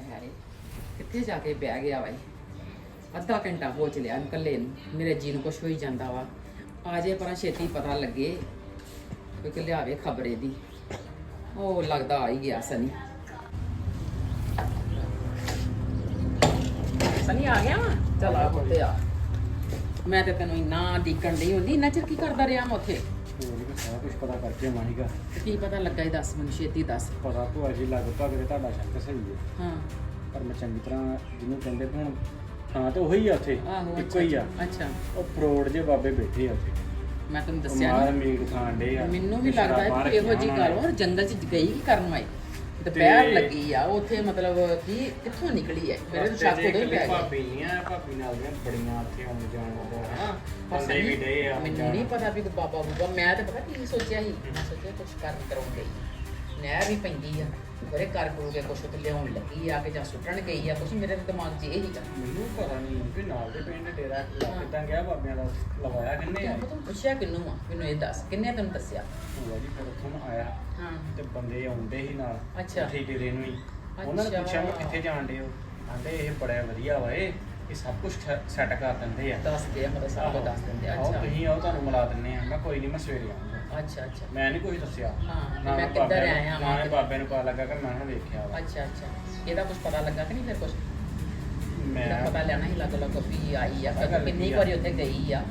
ਹਾਏ ਹਾਏ ਕਿੱਥੇ ਜਾ ਕੇ ਬਹਿ ਗਿਆ ਵਾਈ ਅੱਧਾ ਘੰਟਾ ਹੋ ਚਲਿਆ ਇਕੱਲੇ ਨੂੰ। ਮੇਰੇ ਜੀ ਨੂੰ ਕੁਛ ਹੋਈ ਜਾਂਦਾ ਵਾ। ਆ ਜੇ ਪਰਾਂ ਛੇਤੀ ਪਤਾ ਲੱਗੇ, ਕੋਈ ਕਿ ਲਿਆਵੇ ਖਬਰੇ ਦੀ। ਉਹ ਲੱਗਦਾ ਆ ਹੀ ਗਿਆ ਸਨੀ। ਸਨੀ ਆ ਗਿਆ ਵਾ? ਚਲ ਆ ਪੁੱਤੇ ਆ। ਮੈਂ ਤੇ ਤੈਨੂੰ ਇੰਨਾ ਡੀਕਣ ਡਈ ਹੁੰਦੀ, ਇੰਨਾ ਚਿਰ ਕੀ ਕਰਦਾ ਰਿਹਾ ਮੈਂ ਉੱਥੇ? ਸਾਰਾ ਕੁਝ ਪਤਾ ਕਰਕੇ ਆਵਾਂਗਾ ਤੇ ਕੀ ਪਤਾ ਲੱਗਾ ਇਹ ਦੱਸ ਮੈਨੂੰ ਛੇਤੀ ਦੱਸ। ਪਤਾ ਭੂਆ ਜੀ ਲੱਗ ਭਾਗ ਤੇ ਤੁਹਾਡਾ ਸ਼ੱਕ ਸਹੀ ਹੈ। ਹਾਂ। ਪਰ ਮੈਂ ਚੰਗੀ ਤਰ੍ਹਾਂ ਜਿਹਨੂੰ ਕਹਿੰਦੇ ਵੀ ਹੁਣ ਹਾਂ ਤੇ ਉਹੀ ਆ ਉੱਥੇ ਆਹੋ ਇੱਕੋ ਹੀ ਆ। ਅੱਛਾ ਉਹ ਫਰੋਡ ਜੇ ਬਾਬੇ ਬੈਠੇ ਆ ਉੱਥੇ। ਮੈਂ ਤੈਨੂੰ ਉਹ ਦੱਸਿਆ ਮਾਰ ਨਾ। ਮੀਟ ਖਾਣ ਡੇ ਆ ਮੈਨੂੰ ਵੀ ਲੱਗਦਾ ਕਿ ਇਹੋ ਜੀ ਗੱਲ ਉਹ ਜੰਗਲ 'ਚ ਗਈ ਕੀ ਕਰਨ ਆਈ ਦੁਪਹਿਰ ਲੱਗੀ ਆ ਉੱਥੇ ਮਤਲਬ ਕੀ ਕਿੱਥੋਂ ਨਿਕਲੀ ਹੈ ਮੇਰੇ ਤਾਂ ਸ਼ੱਕ ਉਦੋਂ ਹੀ ਪੈ ਗਿਆ ਭਾਬੀ ਭਾਬੀ ਨਾਲ ਦੀਆਂ ਬੜੀਆਂ ਉੱਥੇ ਆਉਣ ਜਾਣ ਦਾ ਹਾਂ ਪਰ ਬੰਦੇ ਵੀ ਡੇ ਆ ਮੈਨੂੰ ਨਹੀਂ ਪਤਾ ਵੀ ਬਾਬਾ ਬੂਬਾ ਮੈਂ ਤਾਂ ਪਤਾ ਕੀ ਸੋਚਿਆ ਸੀ? ਮੈਂ ਸੋਚਿਆ ਕੁਝ ਕਰਨ ਕਰਾਉਣ ਗਈ ਨਹਿਰ ਵੀ ਪੈਂਦੀ ਆ। ਬਰੇ ਕਰ ਕਰੋ ਕੇ ਕੁਛ ਉੱਤੇ ਲਿਆਉਣ ਲੱਗੀ ਆ ਕਿ ਜਾਂ ਸੁੱਟਣ ਗਈ ਆ ਕੁਛ ਮੇਰੇ ਦਿਮਾਗ 'ਚ ਇਹ ਹੀ ਚੱਲ ਮੈਨੂੰ ਪਤਾ ਨਹੀਂ ਵੀ ਨਾਲ ਦੇ ਪਿੰਡ ਡੇਰਾ ਕਿੱਦਾਂ ਗਿਆ ਬਾਬਿਆਂ ਦਾ ਲਵਾਇਆ ਕਿੰਨੇ ਆ? ਤੂੰ ਤੂੰ ਪੁੱਛਿਆ ਕਿੰਨੂੰ ਆ? ਮੈਨੂੰ ਇਹ ਦੱਸ ਕਿੰਨੇ ਤੈਨੂੰ ਦੱਸਿਆ? ਭੂਆ ਜੀ ਫਿਰ ਉੱਥੋਂ ਆਇਆ ਹਾਂ। ਤੇ ਬੰਦੇ ਆਉਂਦੇ ਸੀ ਨਾਲ ਅੱਛਾ। ਠੀਕ ਦੇ ਨੂੰ ਹੀ ਉਹਨਾਂ ਨੇ। ਪੁੱਛਿਆ ਮੈਂ ਕਿੱਥੇ ਜਾਣ ਦੇ ਹੋ? ਆਂਦੇ ਇਹ ਬੜਾ ਵਧੀਆ ਵਾ ਇਹ ਇਹ ਸਭ ਕੁਝ ਸੈੱਟ ਕਰ ਦਿੰਦੇ ਆ। ਦੱਸਦੇ ਆ ਮਤਲਬ ਸਭ ਦੱਸ ਦਿੰਦੇ ਆ। ਅੱਛਾ। ਤੁਸੀਂ ਆਓ ਤੁਹਾਨੂੰ ਮਿਲਾ ਦਿੰਨੇ ਆ। ਮੈਂ ਕੋਈ ਨਹੀਂ ਮੈਂ ਸਵੇਰੇ ਆਉਂਗਾ ਅੱਛਾ ਅੱਛਾ। ਮੈਂ ਨਹੀਂ ਕੁਝ ਦੱਸਿਆ। ਹਾਂ, ਨਾ ਮੈਂ ਕਿੱਧਰ ਬਾਬੇ ਨੂੰ- ਆਇਆ ਨਾ ਵਾਂ ਇਹ ਤੇ- ਬਾਬੇ ਨੂੰ ਪਤਾ ਲੱਗਾ ਕਿ ਮੈਂ ਹੁਣ ਵੇਖਿਆ ਵਾ। ਅੱਛਾ ਅੱਛਾ। ਇਹਦਾ ਕੁਝ ਪਤਾ ਲੱਗਾ ਕਿ ਨਹੀਂ ਫਿਰ ਕੁਝ ਮੈਂ ਇਹਦਾ ਪਤਾ ਲੈਣਾ ਹੀ ਲੱਗ ਲੱਗ ਵੀ ਆਈ ਆ। ਕਦੋਂ ਕਿੰਨੀ। ਵਾਰੀ ਉੱਥੇ ਗਈ ਆ।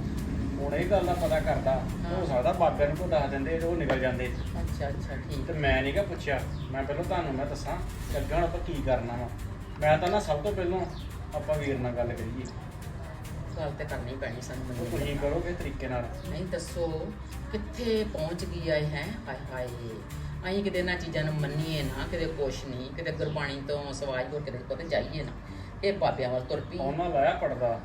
ਹੁਣ ਇਹ ਗੱਲ ਦਾ ਪਤਾ ਕਰਦਾ। ਹਾਂ। ਹੋ ਸਕਦਾ ਬਾਬੇ ਨੂੰ ਕੋ ਦੱਸ ਦਿੰਦੇ ਉਹ ਨਿਕਲ ਜਾਂਦੇ। ਅੱਛਾ ਅੱਛਾ ਠੀਕ। ਤੇ ਮੈਂ ਨਹੀਂ ਕਿ ਪੁੱਛਿਆ। ਮੈਂ ਪਹਿਲਾਂ ਤੁਹਾਨੂੰ ਮੈਂ ਦੱਸਾਂ ਕਿ ਅੱਗੇ ਹੁਣ ਆਪਾਂ ਕੀ ਕਰਨਾ ਵਾ। ਮੈਂ ਤਾਂ ਨਾ ਸਭ ਤੋਂ ਪਹਿਲਾਂ ਆਪਾਂ ਵੀਰ ਨਾਲ ਗੱਲ ਕਰੀਏ। ਗੱਲ ਤੇ ਕਰਨੀ ਪੈਣੀ ਸਾਨੂੰ ਉਹ ਮੈਨੂੰ ਤੁਸੀਂ ਕਰੋਗੇ ਤਰੀਕੇ ਨਾਲ? ਨਹੀਂ ਦੱਸੋ ਕਿੱਥੇ ਪਹੁੰਚ ਗਈ ਆਏ ਹੈ? ਹਾਏ ਹਾਏ। ਅਸੀਂ ਕਿਤੇ ਨਾ ਚੀਜ਼ਾਂ ਨੂੰ ਮੰਨੀਏ ਨਾ ਕਿਤੇ ਕੁਛ ਨਹੀਂ ਕਿਤੇ ਗੁਰਬਾਣੀ ਤੋਂ ਸਵਾਜ ਹੋ ਕਿਤੇ ਕੋਤੇ ਜਾਈਏ ਨਾ। ਇਹ ਬਾਬਿਆਂ ਵੱਲ ਤੁਰ ਪਈ। ਉਹਨਾਂ ਲਾਇਆ ਪੜਦਾ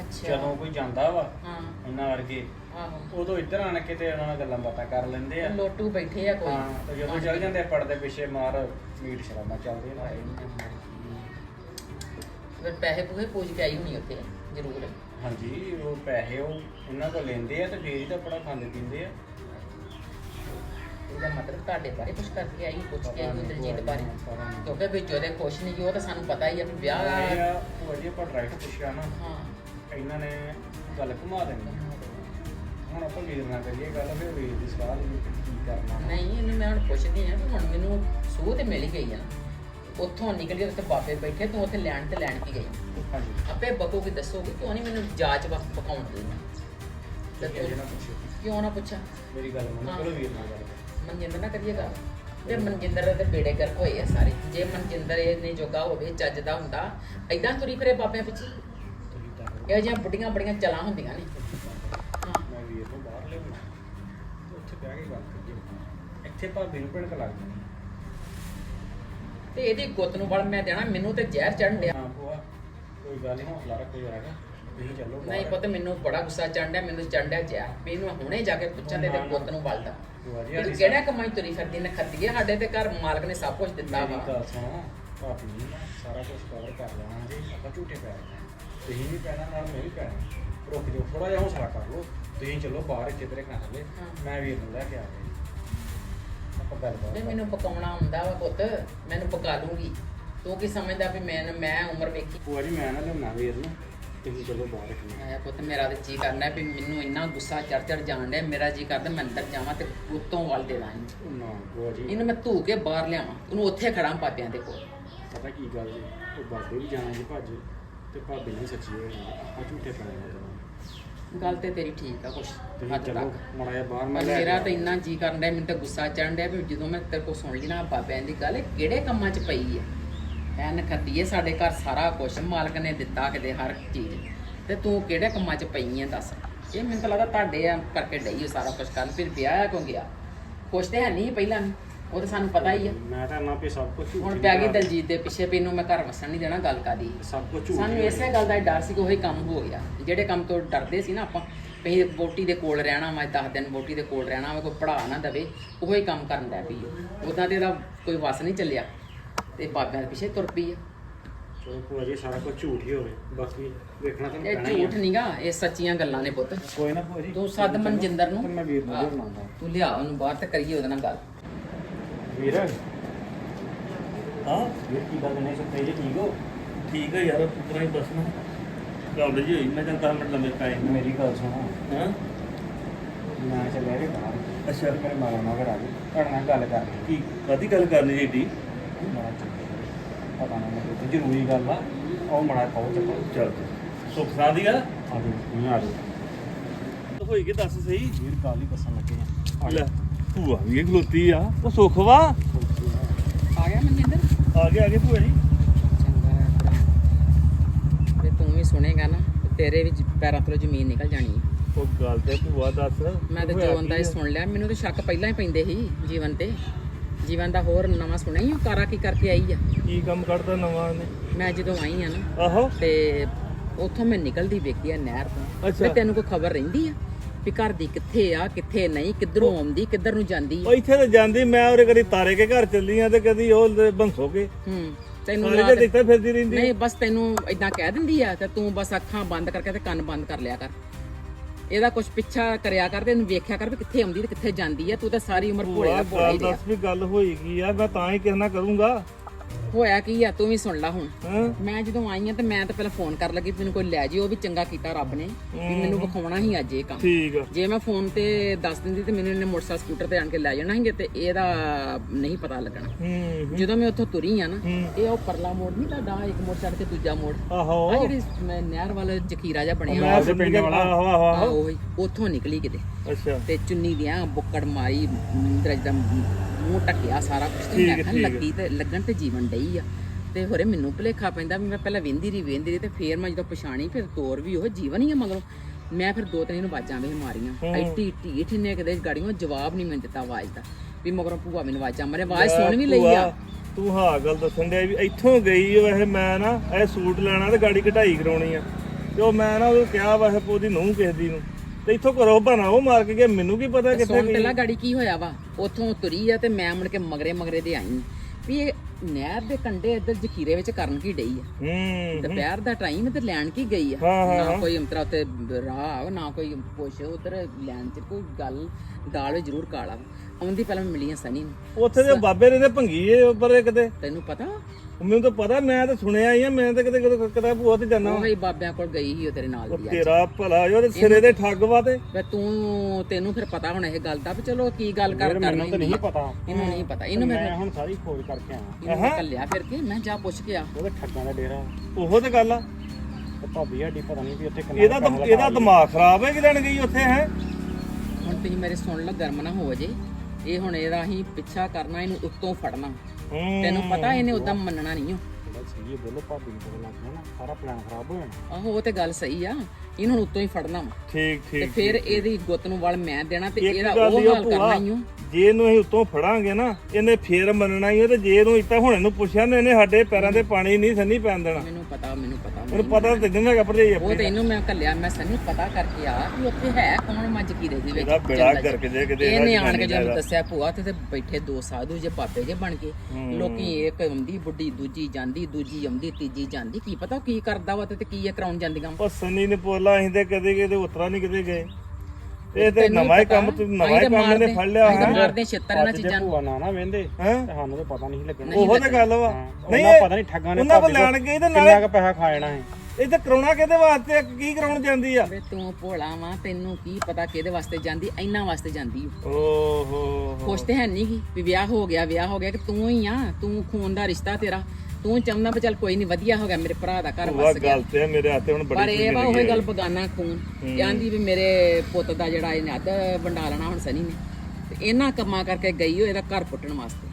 ਅੱਛਾ। ਜਦੋਂ ਕੋਈ ਜਾਂਦਾ ਵਾ ਹਾਂ। ਇਹਨਾਂ ਵਰਗੇ ਆਹੋ। ਉਦੋਂ ਇੱਧਰ ਆਣ ਕੇ ਤੇ ਉਹਨਾਂ ਨਾਲ ਗੱਲਾਂ ਬਾਤਾਂ ਕਰ ਲੈਂਦੇ ਆ। ਲੋਟੂ ਬੈਠੇ ਆ ਕੋਈ। ਹਾਂ ਤੇ ਜਦੋਂ ਚੱਲ ਜਾਂਦੇ ਆ ਪੜਦੇ ਪਿੱਛੇ ਮਾਰ ਮੀਟ ਸ਼ਰਾਬਾਂ ਚੱਲਦੇ ਹਾਏ ਨੇ ਗਈ। ਫਿਰ ਪੈਸੇ ਪੂਹੇ ਪੂਜ ਕੇ ਆਈ ਹੋਣੀ ਉੱਥੇ ਜ਼ਰੂਰ। ਹਾਂਜੀ ਉਹ ਪੈਸੇ ਉਹ ਉਹਨਾਂ ਕੋਲ ਲੈਂਦੇ ਆ ਤੇ ਫੇਰ ਹੀ ਤਾਂ ਆਪਣਾ ਖਾਂਦੇ ਪੀਂਦੇ ਆ। ਇਹਦਾ ਮਤਲਬ ਤੁਹਾਡੇ ਬਾਰੇ ਕੁਝ ਕਰਕੇ ਆਈ ਪੁੱਛ ਕੇ ਆਈ ਦਲਜੀਤ ਬਾਰੇ। ਕਿਉਂਕਿ ਵਿੱਚ ਉਹਦੇ ਖੁਸ਼ ਨਹੀਂ ਉਹ ਤਾਂ ਸਾਨੂੰ ਪਤਾ ਹੀ ਆ ਵੀ ਵਿਆਹ ਆ ਉਹ ਅਜੇ ਆਪਾਂ ਡਾਇਰੈਕਟ ਪੁੱਛਿਆ ਨਾ। ਹਾਂ। ਇਹਨਾਂ ਨੇ ਗੱਲ ਘੁਮਾ ਦੇਣੀ। ਹੁਣ ਆਪਾਂ ਵੀਰ ਨਾਲ ਕਰੀਏ ਗੱਲ ਫਿਰ ਵੀਰ ਦੀ ਸਲਾਹ ਲਈ ਕੀ ਕਰਨਾ। ਨਹੀਂ ਇਹਨੂੰ ਮੈਂ ਹੁਣ ਪੁੱਛਦੀ ਆ ਹੁਣ ਮੈਨੂੰ ਸੂਹ ਤੇ ਮਿਲ ਗਈ ਆ। ਉੱਥੋਂ ਨਿਕਲੀ ਉੱਥੇ ਬਾਬੇ ਬੈਠੇ ਤੂੰ ਉੱਥੇ ਲੈਣ ਤੇ ਲੈਣ ਕੀ ਗਈ? ਹਾਂਜੀ। ਆਪੇ ਬਕੋਗੇ ਦੱਸੋਗੇ ਕਿਉਂ ਨਹੀਂ ਮੈਨੂੰ ਜਾਂਚ ਵਕਤ ਪਕਾਉਣ ਦੀ ਤੇ ਤੇ ਤੂੰ ਨਾ ਪੁੱਛਿਓ ਕਿਉਂ ਨਾ ਪੁੱਛਾਂ? ਮੇਰੀ ਗੱਲ ਮੰਨੋ ਹਾਂ। ਚਲੋ ਵੀਰ ਨਾਲ ਗੱਲ ਕਰੋ। ਮਨਜਿੰਦਰ ਨਾ ਕਰੀਏ ਗੱਲ? ਤੇ ਮਨਜਿੰਦਰ ਦੇ ਬੇੜੇ ਗਰਕ ਹੋਏ ਆ ਸਾਰੇ। ਜੇ ਮਨਜਿੰਦਰ ਇਹਨੇ ਜੋਗਾ ਹੋਵੇ ਚੱਜ ਦਾ ਹੁੰਦਾ ਐਦਾਂ ਤੁਰੀ ਫਿਰੇ ਬਾਬਿਆਂ ਪਿੱਛੇ। ਤੁਸੀਂ ਤਾਂ ਕਰੋ। ਇਹੋ ਜਿਹੀਆਂ ਬੁੱਢੀਆਂ ਬੜੀਆਂ ਚਲਾਂ ਹੁੰਦੀਆਂ ਨੇ। ਹਾਂ। ਮੈਂ ਵੀਰ ਨੂੰ ਬਾਹਰ ਲਿਆਉਣਾ ਤੇ ਉੱਥੇ ਬਹਿ ਕੇ ਗੱਲ ਕਰੀਏ। ਇੱਥੇ ਭਾਬੀ ਨੂੰ ਭਿਣਕ ਲੱਗ ਜਾਣੀ। ਤੇ ਇਹਦੀ ਗੁੱਤ ਨੂੰ ਵੜ ਮੈਂ ਦੇਣਾ ਮੈਨੂੰ ਤੇ ਜ਼ਹਿਰ ਚੜਨ ਡਿਆ। ਕੋਈ ਗੱਲ ਨਹੀਂ ਹੌਸਲਾ ਰੱਖੋ ਜਰਾ ਤੁਸੀਂ ਚੱਲੋ ਬਾਹਰ। ਨਹੀਂ ਪੁੱਤ ਮੈਨੂੰ ਬੜਾ ਗੁੱਸਾ ਡਿਆ ਮੈਨੂੰ ਡਿਆ ਜ਼ਹਿਰ ਮੈਨੂੰ ਹੁਣੇ ਜਾ ਕੇ ਪੁੱਛਾਂ ਤੇ ਗੁੱਤ ਨੂੰ। ਜੀ ਤੂੰ ਕਿਹੜਾ ਕਮਾਈ ਤੁਰੀ ਫਿਰਦੀ ਨੇ ਖੱਦੀਏ ਸਾਡੇ ਤੇ ਘਰ ਮਾਲਕ ਨੇ ਸਭ ਕੁਝ ਦਿੱਤਾ ਮੇਰੀ ਵਾ। ਗੱਲ ਸੁਣੋ ਭਾਬੀ ਨੇ ਨਾ ਸਾਰਾ ਕੁਝ ਕਵਰ ਕਰ ਲੈਣਾ ਜੀ ਆਪਾਂ ਝੂਠੇ ਪੈ ਰਹੇ ਤੁਸੀਂ ਵੀ ਪੈਣਾ ਨਾਲ ਮੈਂ ਵੀ ਪੈਣਾ। ਰੁਕ ਜਾਓ ਥੋੜਾ ਜਿਹਾ ਹੌਸਲਾ ਕਰ ਲਓ। ਤੁਸੀਂ ਚੱਲੋ ਬਾਹਰ ਇੱਥੇ ਤੇਰੇ ਘਰ ਥੱਲੇ ਹਾਂ। ਮੈਂ ਵੀਰ ਨੂੰ ਲੈ ਕੇ ਆ ਗਿਆ। ਆਪਾਂ ਗੱਲ ਨਹੀਂ ਬਾਤ ਮੈਨੂੰ ਪਕਾਉਣਾ ਆਉਂਦਾ ਵਾ ਪੁੱਤ ਮੈਨੂੰ ਪਕਾ ਲੂੰਗੀ। ਤੂੰ ਕੀ ਸਮਝਦਾ ਵੀ ਮੈਂ ਮੈਂ ਉਮਰ ਵੇਖੀ? ਭੂਆ ਜੀ ਮੈਂ ਨਾ ਲਿਆਉਣਾ ਵੀਰ ਨੂੰ ਤੁਸੀਂ ਚੱਲੋ ਬਾਹਰ ਰੱਖਣਾ। ਆਇਆ ਪੁੱਤ ਮੇਰਾ ਤੇ ਜੀ ਕਰਨਾ ਵੀ ਮੈਨੂੰ ਇੰਨਾ ਗੁੱਸਾ ਚੜ ਚੜ ਜਾਣ ਡਿਆ ਮੇਰਾ ਜੀ ਕਰਦਾ ਮੈਂ ਅੰਦਰ ਜਾਵਾਂ ਤੇ ਉੱਤੋਂ ਵੱਲ ਦੇ ਦਾਂ ਇਹਨੂੰ। ਨਾ ਭੂਆ ਜੀ। ਇਹਨੂੰ ਮੈਂ ਧੂ ਕੇ ਬਾਹਰ ਲਿਆਵਾਂ ਉਹਨੂੰ ਉੱਥੇ ਖੜਾਂ ਪਾਪਿਆਂ ਦੇ ਕੋਲ। ਪਤਾ ਕੀ ਗੱਲ ਜੀ ਉਹ ਬਾਬੇ ਵੀ ਜਾਣਾ ਜੀ ਭੱਜ ਤੇ ਭਾਬੀ ਨੇ ਸੱਚੀ ਹੋਈ ਆਪਾਂ ਝੂਠੇ ਪੈਣਾ ਗੱਲ ਤੇ ਤੇਰੀ ਠੀਕ ਆ ਕੁਛ ਤੁਸੀਂ ਹੱਦ ਚਲੋ ਤੱਕ। ਮਾੜਾ ਜਿਹਾ ਬਾਹਰ ਮੈਂ ਪਰ ਲੈ ਮੇਰਾ ਕੇ ਤਾਂ ਇੰਨਾ ਜੀ ਕਰਨ ਡਿਆ ਮੈਨੂੰ ਤਾਂ ਗੁੱਸਾ ਚੜਨ ਡਿਆ ਵੀ ਜਦੋਂ ਮੈਂ ਤੇਰੇ ਕੋਲ ਸੁਣ ਲਈ ਨਾ ਬਾਬਿਆਂ ਦੀ ਗੱਲ ਇਹ ਕਿਹੜੇ ਕੰਮਾਂ 'ਚ ਪਈ ਹੈ ਐਨ ਖੱਦੀਏ ਸਾਡੇ ਘਰ ਸਾਰਾ ਕੁਝ ਮਾਲਕ ਨੇ ਦਿੱਤਾ ਕਿਤੇ ਹਰ ਚੀਜ਼। ਤੇ ਤੂੰ ਕਿਹੜੇ ਕੰਮਾਂ 'ਚ ਪਈ ਹੈ ਦੱਸ? ਇਹ ਮੈਨੂੰ ਤਾਂ ਲੱਗਦਾ ਤੁਹਾਡੇ ਆ ਕਰਕੇ ਡਈ ਸਾਰਾ ਕੁਝ ਕਰਨ ਫਿਰ ਵਿਆਹ ਕਿਉਂ ਗਿਆ? ਕੁਛ ਤੇ ਹੈ ਨਹੀਂ ਪਹਿਲਾਂ ਵੀ। ਉਹ ਤਾਂ ਸਾਨੂੰ ਪਤਾ ਹੀ ਆ। ਮੈਂ ਤਾਂ ਨਾ ਵੀ ਸਭ ਕੁਝ ਹੁਣ ਪੈ ਗਈ ਦਲਜੀਤ ਦੇ ਪਿੱਛੇ ਵੀ ਇਹਨੂੰ ਮੈਂ ਘਰ ਵਸਣ ਨਹੀਂ ਦੇਣਾ ਗੱਲ ਕਾਦੀ। ਸਭ ਕੁਝ ਝੂਠ ਸਾਨੂੰ ਇਸੇ ਗੱਲ ਦਾ ਡਰ ਸੀ ਕਿ ਉਹੀ ਕੰਮ ਹੋ ਗਿਆ। ਜਿਹੜੇ ਕੰਮ ਤੋਂ ਡਰਦੇ ਸੀ ਨਾ ਆਪਾਂ ਵੀ ਵੋਟੀ ਦੇ ਕੋਲ ਰਹਿਣਾ ਮੈਂ 10 ਦਿਨ ਵੋਟੀ ਦੇ ਕੋਲ ਰਹਿਣਾ ਵਾ ਕੋਈ ਪੜਾ ਨਾ ਦਵੇ ਉਹੀ ਕੰਮ ਕਰਨ ਦਾ ਪਈ ਉਦਾਂ ਤੇ ਇਹਦਾ ਕੋਈ ਵਸ ਨਹੀਂ ਚੱਲਿਆ। ਤੇ ਬਾਬਿਆਂ ਦੇ ਪਿੱਛੇ ਤੁਰ ਪਈ ਆ। ਚਲੋ ਭੂਆ ਜੀ ਸਾਰਾ ਕੁਝ ਝੂਠ ਹੀ ਹੋਵੇ। ਬਾਕੀ ਵੇਖਣਾ ਤਾਂ ਇਹ ਪੈਣਾ ਹੀ ਆ। ਝੂਠ ਨਹੀਂਗਾ ਇਹ ਸੱਚੀਆਂ ਗੱਲਾਂ ਨੇ ਪੁੱਤ। ਕੋਈ ਨਾ ਭੂਆ ਜੀ ਤੂੰ ਸੱਦ ਮਨਜਿੰਦਰ ਨੂੰ। ਤੇ ਮੈਂ ਵੀਰ ਨੂੰ। ਲਿਆਉਣਾ ਤੂੰ ਲਿਆ ਉਹਨੂੰ ਬਾਹਰ ਤੇ ਕਰੀਏ ਉਹਦੇ ਨਾਲ ਗੱਲ। ਵੀਰ? ਹਾਂ? ਵੀਰ ਕੀ ਗੱਲ ਨੇ ਸੁੱਤੇ ਜੇ ਠੀਕ ਹੋ? ਠੀਕ ਹੈ ਯਾਰ ਪੁੱਤਰਾ ਹੀ ਬਸ ਨਾ। ਗੱਲ ਜੀ ਹੋਈ ਮੈਂ ਤਾਂ 10 ਮਿੰਟ ਲੰਮੇ ਪਏ ਮੇਰੀ ਗੱਲ ਸੁਣੋ। ਹਾਂ? ਮੈਂ ਚੱਲਿਆ ਜੇ ਬਾਹਰ। ਅੱਛਾ। ਮੇਰੇ ਮਾਰਾ ਮਗਰ ਆ ਗਈ। ਤੁਹਾਡੇ ਨਾਲ ਗੱਲ ਕਰਨੀ ਕੀ ਕਾਦੀ ਗੱਲ ਕਰਨੀ ਜੀ ਏਡੀ? ਮਾਰਾ ਪਤਾ ਨਾ ਮੈਨੂੰ ਤੇ ਜ਼ਰੂਰੀ ਗੱਲ ਆ ਉਹ ਮੜਾ ਕਹੋ ਚੱਕੋ ਚੱਲ ਸੁੱਖ ਸਾਂ ਦੀ ਆ। ਆ ਜਾਓ ਨਹੀਂ ਆ ਜਾਓ ਹੋਈ ਕਿ ਦੱਸ ਸਹੀ। ਵੀਰ ਗੱਲ ਹੀ ਦੱਸਣ ਲੱਗੇ ਆ। ਲੈ ਭੂਆ ਵੀ ਇਹ ਖਲੋਤੀ ਆ। ਉਹ ਸੁੱਖ ਵਾ? ਆ ਗਿਆ ਮਨਜਿੰਦਰ? ਆ ਗਏ ਆ ਗਏ ਭੂਆ ਜੀ। ਚੰਗਾ ਹੈ ਭਰਾ। ਤੇ ਤੂੰ ਵੀ ਸੁਣੇਗਾ ਨਾ ਤੇ ਤੇਰੇ ਵੀ ਜ- ਪੈਰਾਂ ਤੋਂ ਜ਼ਮੀਨ ਨਿਕਲ ਜਾਣੀ ਹੈ। ਉਹ ਗੱਲ ਤੇ ਭੂਆ ਦੱਸ। ਮੈਂ ਤੇ ਹੋਇਆ ਜੀਵਨ ਦਾ ਹੀ ਕੀ ਆ? ਸੁਣ ਲਿਆ ਮੈਨੂੰ ਤੇ ਸ਼ੱਕ ਪਹਿਲਾਂ ਹੀ ਪੈਂਦੇ ਸੀ ਜੀਵਨ ਤੇ। ਜੀਵਨ ਦਾ ਹੋਰ ਨਵਾਂ ਸੁਣਿਆ ਹੀ ਉਹ ਕਾਰਾ ਕੀ ਕਰਕੇ ਆਈ ਆ? ਕੀ ਕੰਮ ਕੱਢਦਾ ਨਵਾਂ ਨੇ? ਮੈਂ ਜਦੋਂ ਆਈ ਆ ਨਾ ਆਹੋ। ਤੇ ਉੱਥੋਂ ਮੈਂ ਨਿਕਲਦੀ ਵੇਖੀ ਆ ਨਹਿਰ ਤੋਂ। ਅੱਛਾ। ਤੇ ਤੈਨੂੰ ਕੋਈ ਖਬਰ ਰਹਿੰਦੀ ਆ ਵੀ ਘਰ ਦੀ ਕਿੱਥੇ ਆ ਕਿੱਥੇ ਨਹੀਂ ਕਿੱਧਰੋਂ ਆਉਂਦੀ ਕਿੱਧਰ ਨੂੰ ਜਾਂਦੀ ਉਹ ਇੱਥੇ ਤਾਂ ਜਾਂਦੀ ਮੈਂ ਉਹਰੇ ਕਦੀ ਤਾਰੇ ਕੇ ਘਰ ਚੱਲੀ ਆ ਤੇ ਕਦੀ ਉਹ ਬੰਸੋ ਕੇ। ਹੂੰ ਤੈਨੂੰ ਸਾਰੇ ਦੇਖਦਾ ਫਿਰਦੀ ਰਹਿੰਦੀ ਨਹੀਂ ਬਸ ਤੈਨੂੰ ਇਦਾਂ ਕਹਿ ਦਿੰਦੀ ਆ ਤੇ ਤੂੰ ਬਸ ਅੱਖਾਂ ਬੰਦ ਕਰਕੇ ਤੇ ਕੰਨ ਬੰਦ ਕਰ ਲਿਆ ਕਰ। ਇਹਦਾ ਕੁਝ ਪਿੱਛਾ ਕਰਿਆ ਕਰ ਤੇ ਇਹਨੂੰ ਵੇਖਿਆ ਕਰ ਵੀ ਕਿੱਥੇ ਆਉਂਦੀ ਤੇ ਕਿੱਥੇ ਜਾਂਦੀ ਆ ਤੂੰ ਤਾਂ ਸਾਰੀ ਉਮਰ ਭੋਲੇ ਦਾ ਭੋਲਾ ਹੀ ਰਿਹਾ ਦੱਸ ਵੀ ਗੱਲ ਹੋਈ ਕੀ ਆ ਮੈਂ ਤਾਂ ਹੀ ਕਿਸੇ ਨਾਲ ਕਰੂੰਗਾ। ਹੋਇਆ ਕੀ ਆ ਤੂੰ ਵੀ ਸੁਣ ਲੈ ਹੁਣ। ਹਾਂ। ਮੈਂ ਜਦੋਂ ਆਈ ਆ ਤੇ ਮੈਂ ਤਾਂ ਪਹਿਲਾਂ ਫੋਨ ਕਰ ਲੱਗੀ ਮੈਨੂੰ ਕੋਈ ਲੈ ਜੀ ਉਹ ਵੀ ਚੰਗਾ ਕੀਤਾ ਰੱਬ ਨੇ ਵੀ ਮੈਨੂੰ ਵਿਖਾਉਣਾ ਹੀ ਅੱਜ ਇਹ ਕੰਮ। ਠੀਕ ਆ। ਜੇ ਮੈਂ ਫੋਨ ਤੇ ਦੱਸ ਦਿੰਦੀ ਤੇ ਮੈਨੂੰ ਇਹਨੇ ਮੋਟਰਸਾਈਕਲ ਸਕੂਟਰ ਤੇ ਆਣ ਕੇ ਲੈ ਜਾਣਾ ਸੀਗੇ ਤੇ ਇਹਦਾ ਨਹੀਂ ਪਤਾ ਲੱਗਣਾ। ਹੂੰ। ਜਦੋਂ ਮੈਂ ਉੱਥੋਂ ਤੁਰੀ ਆ ਨਾ। ਇਹ ਉਹ ਪਰਲਾ ਮੋੜ ਨਹੀਂ ਤੁਹਾਡਾ ਇੱਕ ਮੋੜ ਛੱਡ ਕੇ ਦੂਜਾ ਮੋੜ। ਆਹੋ। ਆ ਜਿਹੜੀ ਮੈਂ ਨਹਿਰ ਵਾਲਾ ਜਖੀਰਾ ਜਿਹਾ ਬਣਿਆ ਮੈਂ ਸਮਝ ਗਿਆ ਆਹੋ ਆਹੋ ਆਹੋ। ਉੱਥੋਂ ਨਿਕਲੀ ਕਿਤੇ। ਅੱਛਾ। ਤੇ ਚੁੰਨੀ ਦੀਆਂ ਬੁੱਕੜ ਮਾਰੀ ਦਰਜ ਦਾ ਮੂੰਹ ਟੱਕਿਆ ਸਾਰਾ ਕੁਝ ਤੇ ਮੈਂ ਕਿਹਾ। ਲੱਗੀ ਤੇ ਲੱਗਣ ਤੇ ਜੀਵਨ ਡਈ ਆ। ਤੇ ਹੋਰੇ ਮੈਨੂੰ ਭੁਲੇਖਾ ਪੈਂਦਾ ਵੀ ਮੈਂ ਪਹਿਲਾਂ ਵੇਂਦੀ ਰਹੀ ਵੇਂਦੀ ਰਹੀ ਤੇ ਫੇਰ ਮੈਂ ਜਦੋਂ ਪਛਾਣੀ ਫਿਰ ਤੋਰ ਵੀ ਉਹ ਜੀਵਨ ਹੀ ਆ ਮਗਰੋਂ। ਮੈਂ ਫਿਰ ਦੋ ਤਿੰਨ ਨੂੰ ਆਵਾਜ਼ਾਂ ਵੀ ਮਾਰੀਆਂ। ਐਟੀ ਢੀਠ ਨੇ ਕਿਤੇ ਗਾੜੀਆਂ ਜਵਾਬ ਨਹੀਂ ਮੈਨੂੰ ਦਿੱਤਾ ਆਵਾਜ਼ ਦਾ। ਵੀ ਮਗਰੋਂ ਭੂਆ ਮੈਨੂੰ ਆਵਾਜ਼ਾਂ ਮਾਰੇ ਆਵਾਜ਼ ਸੁਣ ਵੀ ਲਈ ਆ। ਤੂੰ ਹਾਂ ਗੱਲ ਦੱਸਣ ਡਿਆ ਵੀ ਇੱਥੋਂ ਗਈ ਵੈਸੇ ਮੈਂ ਨਾ ਇਹ ਸੂਟ ਲੈਣਾ ਤੇ ਗਾੜੀ ਕਢਾਈ ਕਰਾਉਣੀ ਆ। ਤੇ ਉਹ ਮੈਂ ਨਾ ਉਹ ਕਿਹਾ ਵੈਸੇ ਉਹਦੀ ਨੂੰਹ ਕਿਸੇ ਦੀ ਨੂੰ। ਤੇ ਇੱਥੋਂ ਘਰੋਂ ਬਣਾ ਉਹ ਮਾਰ ਕੇ ਗਿਆ ਮੈਨੂੰ ਕੀ ਪਤਾ ਕਿੱਥੇ ਸੁਣ ਗਈ। ਪਹਿਲਾਂ ਗਾੜੀ ਕੀ ਹੋਇਆ ਵਾ? ਉੱਥੋਂ ਤੁਰੀ ਆ ਤੇ ਮੈਂ ਮੁੜ ਕੇ ਮਗਰੇ ਮਗਰੇ ਦੇ ਆਈ। ਵੀ ਇਹ ਨਹਿਰ ਦੇ ਕੰਢੇ ਇੱਧਰ ਜ਼ਖੀਰੇ ਵਿੱਚ ਕਰਨ ਕੀ ਡਈ ਆ? ਹੂੰ ਦੁਪਹਿਰ ਦਾ ਟਾਈਮ ਤੇ ਲੈਣ ਕੀ ਗਈ ਆ? ਹਾਂ, ਹਾਂ, ਨਾ ਹਾਂ। ਕੋਈ ਅੰਤਰਾ ਤੇ ਰਾਹ ਨਾ ਕੋਈ ਪੁੱਛ ਉਧਰ ਲੈਣ ਚ ਕੋਈ ਗੱਲ ਦਾਲ ਵਿੱਚ ਜ਼ਰੂਰ ਕਾਲਾ ਵਾ। ਆਉਂਦੀ ਪਹਿਲਾਂ ਮੈਂ ਮਿਲੀਆਂ ਸਨੀ ਨੂੰ। ਉੱਥੇ ਦੇ ਬਾਬੇ ਨੇ ਭੰਗੀ ਏ ਉੱਪਰ ਕਿਤੇ ਤੈਨੂੰ ਪਤਾ? ਮੈਨੂੰ ਤਾਂ ਪਤਾ ਮੈਂ ਤਾਂ ਸੁਣਿਆ ਹੀ ਆ ਮੈਂ ਤਾਂ ਕਿਤੇ ਕਿਤੇ ਕਿਤੇ ਭੂਆ ਤੇ ਜਾਣਾ ਉਹ ਹੀ ਬਾਬਿਆਂ ਕੋਲ ਗਈ ਸੀ ਉਹ ਤੇਰੇ ਨਾਲ ਦੀ ਤੇਰਾ ਭਲਾ ਜੋ ਤੇ ਸਿਰੇ ਦੇ ਠੱਗ ਵਾ ਤੇ। ਵੇ ਤੂੰ ਤੈਨੂੰ ਫਿਰ ਪਤਾ ਹੁਣ ਇਹ ਗੱਲ ਦਾ ਵੀ ਚਲੋ ਕੀ ਗੱਲ ਕਰ ਕਰਨੀ ਮੈਨੂੰ ਤਾਂ ਨਹੀਂ ਪਤਾ। ਇਹਨੂੰ ਨਹੀਂ ਪਤਾ। ਇਹਨੂੰ ਮੈਂ ਮੈਂ ਹੁਣ ਸਾਰੀ ਖੋਜ ਕਰਕੇ ਆਇਆ। ਇਹਨੂੰ ਕੱਲਿਆ ਫਿਰ ਕੇ ਮੈਂ ਜਾ ਪੁੱਛ ਕੇ ਆ। ਉਹਦੇ ਠੱਗਾਂ ਦਾ ਡੇਰਾ। ਉਹੋ ਤੇ ਗੱਲ ਆ। ਤੇ ਭਾਬੀ ਸਾਡੀ ਪਤਾ ਨਹੀਂ ਵੀ ਉੱਥੇ ਕਿੰਨਾ ਇਹਦਾ ਦਮ- ਇਹਦਾ ਦਿਮਾਗ ਖਰਾਬ ਹੈ ਕਿਦਣ ਗਈ ਉੱਥੇ ਹੈ? ਹੁਣ ਤੁਸੀਂ ਮੇਰੇ ਸੁਣ ਲਓ ਗਰਮ ਨਾ ਹੋ ਜੇ। ਇਹ ਹੁਣ ਇਹਦਾ ਹੀ ਪਿੱਛਾ ਕਰਨਾ ਇਹਨੂੰ ਉੱਤੋਂ ਫੜਨਾ। ਤੈਨੂੰ ਪਤਾ ਇਹਨੇ ਉਦਾਂ ਮੰਨਣਾ ਨਹੀਂ ਓ। ਸਹੀ ਹੈ ਬੋਲੋ ਭਾਬੀ ਨੂੰ ਪਤਾ ਲੱਗ ਗਿਆ ਨਾ ਸਾਰਾ ਪਲਾਨ ਖਰਾਬ ਹੋ ਜਾਣਾ। ਆਹੋ ਉਹ ਤੇ ਗੱਲ ਸਹੀ ਆ ਇਹਨੂੰ ਉੱਤੋਂ ਹੀ ਫੜਨਾ ਵਾ। ਠੀਕ ਤੇ ਠੀਕ ਫਿਰ ਇਹਦੀ ਗੁੱਤ ਨੂੰ ਵਲ ਮੈਂ ਦੇਣਾ ਤੇ ਇਹਦਾ ਉਹ ਹਾਲ ਕਰਨਾ ਹੀ ਓ। ਜੇ ਇਹਨੂੰ ਅਸੀਂ ਉੱਤੋਂ ਫੜਾਂਗੇ ਨਾ ਇਹਨੇ ਫੇਰ ਮੰਨਣਾ ਹੀ ਆ ਤੇ ਜੇ ਇਹਨੂੰ ਇੱਦਾਂ ਹੁਣ ਇਹਨੂੰ ਪੁੱਛਿਆ ਨਾ ਇਹਨੇ ਸਾਡੇ ਪੈਰਾਂ ਤੇ ਪਾਣੀ ਨਹੀਂ ਸੰਨੀ ਪੈਣ ਦੇਣਾ। ਮੈਨੂੰ ਪਤਾ ਮੈਨੂੰ ਪਤਾ ਮੈਨੂੰ ਪਤਾ ਤੇ ਤੈਨੂੰ ਹੈਗਾ ਭਰਜਾਈ ਉਹ ਆਪਣੀ। ਤੇ ਇਹਨੂੰ ਮੈਂ ਕੱਲਿਆ ਮੈਂ ਸਨੀ ਪਤਾ ਕਰਕੇ ਆ ਕਿ ਉੱਥੇ ਹੈ ਕੌਣ ਮੱਝ ਕੀਰੇ ਦੇ ਵਿੱਚ। ਇਹਦਾ ਬੇੜਾ ਜੰਗਲ 'ਚ। ਕਰਕੇ ਜੇ ਕਿਤੇ ਇਹਨੇ ਆਣ ਕੇ ਜਦੋਂ। ਦੱਸਿਆ ਭੂਆ ਤੇ ਤੇ ਬੈਠੇ ਦੋ ਸਾਧੂ ਜੇ ਬਾਬੇ ਜੇ ਬਣ ਕੇ। ਲੋਕੀ ਇੱਕ ਆਉਂਦੀ ਬੁੱਢੀ ਦੂਜੀ ਜਾਂਦੀ ਦੂਜੀ ਆਉਂਦੀ ਤੀਜੀ ਜਾਂਦੀ। ਕੀ ਪਤਾ ਕੀ ਕਰਦਾ ਵਾ ਤੇ ਤੇ ਕੀ ਇਹ ਕਰਾਉਣ ਜਾਂਦੀਆਂ ਉਹ ਸੰਨੀ ਨੇ ਪੋਲਾ ਅਸੀਂ ਤੇ ਕਦੇ ਕਿਤੇ ਉਤਰਾ ਨਹੀਂ ਕਿਤੇ ਗਏ। ਇਹ ਤੇ ਨਵਾਂ ਹੀ ਕੰਮ ਤੂੰ ਨਵਾਂ ਹੀ ਕੰਮ ਮਾਰਦੇ- ਫੜ ਲਿਆ ਹੈ। ਮਾਰਦੇ ਛਿੱਤਰ ਇਹਨਾਂ ਚੀਜ਼ਾਂ ਨੂੰ। ਨਾ ਨਾ ਵੇਂਦੇ। ਹੈ? ਤੇ ਸਾਨੂੰ ਤਾਂ ਪਤਾ ਨਹੀਂ ਲੱਗਣਾ। ਉਹੋ ਤੇ ਗੱਲ ਵਾ। ਨਹੀਂ ਪਤਾ ਨਹੀਂ ਠੱਗਾਂ ਨੇ ਉਹਨਾਂ ਕੋਲ ਲੈਣ ਗਏ ਤੇ ਕਿੰਨਾ ਨਾਲੇ ਕੁ ਪੈਸਾ ਖਾ ਜਾਣਾ ਹੈ ਇਹ ਤੇ ਕਰਾਉਣਾ ਕਿਹਦੇ ਵਾਸਤੇ? ਕੀ ਕਰਾਉਣ ਜਾਂਦੀ ਆ? ਵੇ ਤੂੰ ਭੋਲਾ ਵਾਂ ਤੈਨੂੰ ਕੀ ਪਤਾ ਕਿਹਦੇ ਵਾਸਤੇ ਜਾਂਦੀ ਇੰਨਾ ਵਾਸਤੇ ਜਾਂਦੀ ਓ। ਓਹੋ। ਹੋ ਖੁਸ਼ ਤੇ ਹੈ ਨਹੀਂ ਵੀ ਵਿਆਹ ਹੋ ਗਿਆ ਵਿਆਹ ਹੋ ਗਿਆ ਕਿ ਤੂੰ ਹੀ ਆ ਤੂੰ ਖੂਨ ਦਾ ਰਿਸ਼ਤਾ ਤੇਰਾ। ਤੂੰ ਚਾਹੁੰਦਾ ਵੀ ਚੱਲ ਕੋਈ ਨਹੀਂ ਵਧੀਆ ਹੋ ਗਿਆ ਮੇਰੇ ਭਰਾ ਦਾ ਘਰ ਉਹ ਵਸ ਗਿਆ। ਗੱਲ ਤੇ ਆ, ਮੇਰੇ ਹੱਥੇ ਹੁਣ ਪਰ ਬੜੀ ਇਹ ਵਾ ਉਹੀ ਗੱਲ ਬਗਾਨਾ ਖੂਨ। ਕਹਿੰਦੀ ਵੀ ਮੇਰੇ ਪੁੱਤ ਦਾ ਜਿਹੜਾ ਇਹਨੇ ਅੱਧ ਵੰਡਾ ਲੈਣਾ ਹੁਣ ਸਨੀ ਨੇ। ਤੇ ਇਹਨਾਂ ਕੰਮਾਂ ਕਰਕੇ ਗਈ ਹੋ ਇਹਦਾ ਘਰ ਪੁੱਟਣ ਵਾਸਤੇ।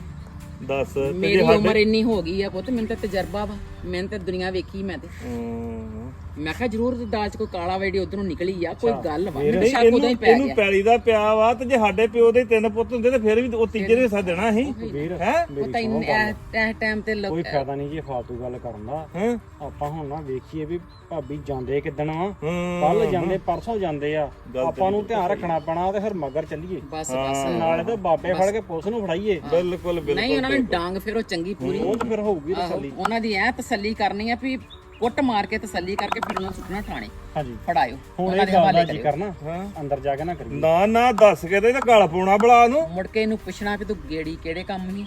ਦੱਸ ਤੇ ਮੇਰੀ ਜੇ ਉਮਰ ਇੰਨੀ ਹੋ ਗਈ ਆ ਪੁੱਤ ਮੈਨੂੰ ਤਾਂ ਤਜਰਬਾ ਵਾ। ਮੈਨੂੰ ਤਾਂ ਦੁਨੀਆ ਵੇਖੀ ਮੈਂ ਤੇ। ਹਮ, ਮੈਂ ਕਿਹਾ ਜ਼ਰੂਰ ਦਾਲ ਚ ਕੋਈ ਕਾਲਾ ਵੈੜੀ ਉਧਰੋਂ ਨਿਕਲੀ ਆ ਕੋਈ ਗੱਲ ਵਾ। ਨਹੀਂ, ਮੈਨੂੰ ਸ਼ੱਕ ਉਦੋਂ ਹੀ ਪੈ ਇਹਨੂੰ ਗਿਆ। ਪੈਲੀ ਦਾ ਪਿਆ ਵਾ ਤੇ ਜੇ ਸਾਡੇ ਪਿਓ ਦੇ ਤਿੰਨ ਪੁੱਤ ਹੁੰਦੇ ਤੇ ਫਿਰ ਵੀ ਉਹ ਤੀਜੇ ਨੇ ਹਿੱਸਾ ਦੇਣਾ ਸੀ। ਵੀਰ ਹੈ? ਉਹ ਤਾਂ ਗੱਲ। ਇਸ ਟਾਈਮ ਤੇ ਲੋਕ ਕੋਈ ਫਾਇਦਾ ਨਹੀਂ ਜੀ ਫਾਲਤੂ ਗੱਲ ਕਰਨ ਦਾ। ਹਾਂ? ਆਪਾਂ ਹੁਣ ਨਾ ਵੇਖੀਏ ਵੀ ਭਾਬੀ ਜਾਂਦੇ ਕਿੱਦਣ ਵਾ। ਹਾਂ ਕੱਲ ਜਾਂਦੇ ਪਰਸੋਂ ਜਾਂਦੇ ਆ। ਆਪਾਂ ਨੂੰ ਧਿਆਨ ਰੱਖਣਾ ਪੈਣਾ ਤੇ ਫਿਰ ਮਗਰ ਚੱਲੀਏ। ਬਸ ਬਸ। ਨਾਲੇ ਤੇ ਬਾਬੇ ਫੜ ਕੇ ਪੁਲਿਸ ਨੂੰ ਫੜਾਈਏ। ਬਿਲਕੁਲ ਨਹੀਂ ਬਿਲਕੁਲ ਉਹਨਾਂ ਨੇ ਡਾਂਗ ਫਿਰ ਉਹ ਚੰਗੀ ਪੂਰੀ। ਉਹ ਤਾਂ ਫਿਰ ਹੋਊਗੀ ਤਸੱਲੀ। ਉਹਨਾਂ ਦੀ ਐ ਤਸੱਲੀ ਕਰਨੀ ਆ ਵੀ ਕੁੱਟ ਮਾਰ ਕੇ ਤਸੱਲੀ ਕਰਕੇ ਫਿਰ ਉਹਨਾਂ ਸੁੱਟਣਾ ਠਾਣੇ ਹਾਂਜੀ। ਫੜਾਇਓ। ਹੁਣ ਉਹਨਾਂ ਇਹ ਦੇ ਗੱਲ ਹਵਾਲੇ ਕਰਿਓ। ਕਰਨਾ। ਹਾਂ। ਅੰਦਰ ਜਾ ਕੇ ਨਾ ਕਰੀਏ। ਨਾ ਨਾ ਦੱਸ ਕੇ ਤੇ ਇਹਦਾ ਗਲ ਪਾਉਣਾ ਬਲਾ ਨੂੰ ਮੁੜ ਕੇ ਇਹਨੂੰ ਪੁੱਛਣਾ ਵੀ ਤੂੰ ਗੇੜੀ ਕਿਹੜੇ ਕੰਮ ਨਹੀਂ